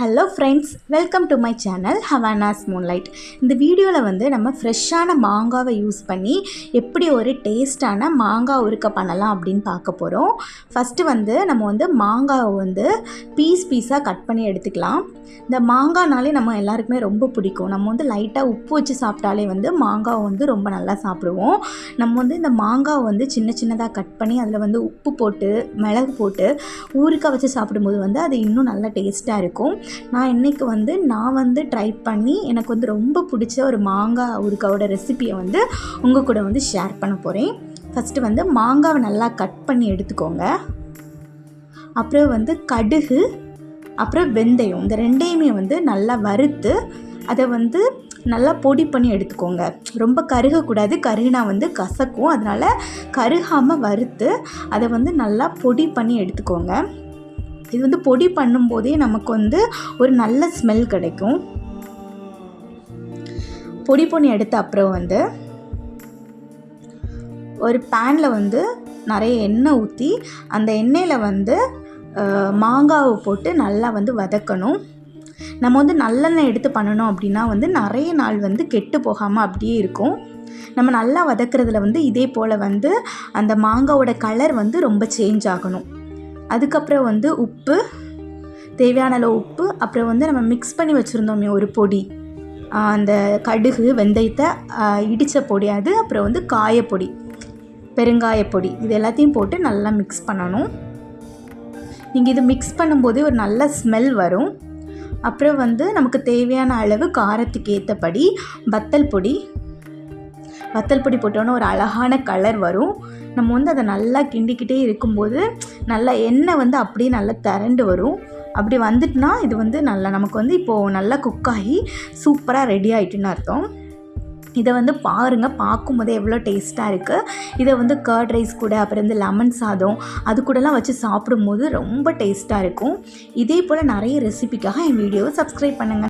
Hello friends welcome to my channel Havanas Moonlight இந்த வீடியோவில் வந்து நம்ம ஃப்ரெஷ்ஷான மாங்காவை யூஸ் பண்ணி எப்படி ஒரு டேஸ்டான மாங்காய் உருக்க பண்ணலாம் அப்படின்னு பார்க்க போகிறோம் ஃபஸ்ட்டு வந்து நம்ம வந்து மாங்காவை வந்து பீஸ் பீஸாக கட் பண்ணி எடுத்துக்கலாம். இந்த மாங்காய்னாலே நம்ம எல்லாருக்குமே ரொம்ப பிடிக்கும். நம்ம வந்து லைட்டாக உப்பு வச்சு சாப்பிட்டாலே வந்து மாங்காவை வந்து ரொம்ப நல்லா சாப்பிடுவோம். நம்ம வந்து இந்த மாங்காவை வந்து சின்ன சின்னதாக கட் பண்ணி அதில் வந்து உப்பு போட்டு மிளகு போட்டு ஊறுகாய் வச்சு சாப்பிடும்போது வந்து அது இன்னும் நல்லா டேஸ்ட்டாக இருக்கும். நான் இன்றைக்கி வந்து நான் வந்து ட்ரை பண்ணி எனக்கு வந்து ரொம்ப பிடிச்ச ஒரு மாங்காய் ஊறுகாயோட ரெசிபியை வந்து உங்கள் கூட வந்து ஷேர் பண்ண போகிறேன் ஃபஸ்ட்டு வந்து மாங்காவை நல்லா கட் பண்ணி எடுத்துக்கோங்க. அப்புறம் வந்து கடுகு அப்புறம் வெந்தயம் இந்த ரெண்டையுமே வந்து நல்லா வறுத்து அதை வந்து நல்லா பொடி பண்ணி எடுத்துக்கோங்க. ரொம்ப கருகக்கூடாது கருகினா வந்து கசக்கும். அதனால் கருகாமல் வறுத்து அதை வந்து நல்லா பொடி பண்ணி எடுத்துக்கோங்க. இது வந்து பொடி பண்ணும்போதே நமக்கு வந்து ஒரு நல்ல ஸ்மெல் கிடைக்கும். பொடி பண்ணி எடுத்த அப்புறம் வந்து ஒரு பேனில் வந்து நிறைய எண்ணெய் ஊற்றி அந்த எண்ணெயில் வந்து மாங்காவை போட்டு நல்லா வந்து வதக்கணும். நம்ம வந்து நல்லெண்ணெய் எடுத்து பண்ணணும் அப்படின்னா வந்து நிறைய நாள் வந்து கெட்டு போகாமல் அப்படியே இருக்கும். நம்ம நல்லா வதக்கிறதுல வந்து இதே போல் வந்து அந்த மாங்காவோட கலர் வந்து ரொம்ப சேஞ்ச் ஆகணும். அதுக்கப்புறம் வந்து உப்பு தேவையான அளவு உப்பு அப்புறம் வந்து நம்ம மிக்ஸ் பண்ணி வச்சுருந்தோமே ஒரு பொடி. அந்த கடுகு வெந்தயத்தை இடித்த பொடி அது அப்புறம் வந்து காயப்பொடி பெருங்காயப்பொடி இது எல்லாத்தையும் போட்டு நல்லா மிக்ஸ் பண்ணணும். நீங்கள் இது மிக்ஸ் பண்ணும்போதே ஒரு நல்ல ஸ்மெல் வரும். அப்புறம் வந்து நமக்கு தேவையான அளவு காரத்துக்கு ஏற்றபடி வத்தல் பொடி வத்தல் பொடி போட்டோன்னே ஒரு அழகான கலர் வரும். நம்ம வந்து அதை நல்லா கிண்டிக்கிட்டே இருக்கும்போது நல்லா எண்ணெய் வந்து அப்படியே நல்லா திரண்டு வரும். அப்படி வந்துட்டுனா இது வந்து நல்லா நமக்கு வந்து இப்போது நல்லா குக் ஆகி சூப்பராக ரெடி ஆகிட்டுன்னு அர்த்தம். இதை வந்து பாருங்கள் பார்க்கும்போதே எவ்வளோ டேஸ்ட்டாக இருக்குது இதை வந்து கர்ட் ரைஸ் கூட அப்புறம் வந்து லெமன் சாதம் அது கூடலாம் வச்சு சாப்பிடும்போது ரொம்ப டேஸ்ட்டாக இருக்கும். இதே போல் நிறைய ரெசிபிக்காக என் வீடியோவை சப்ஸ்கிரைப் பண்ணுங்கள்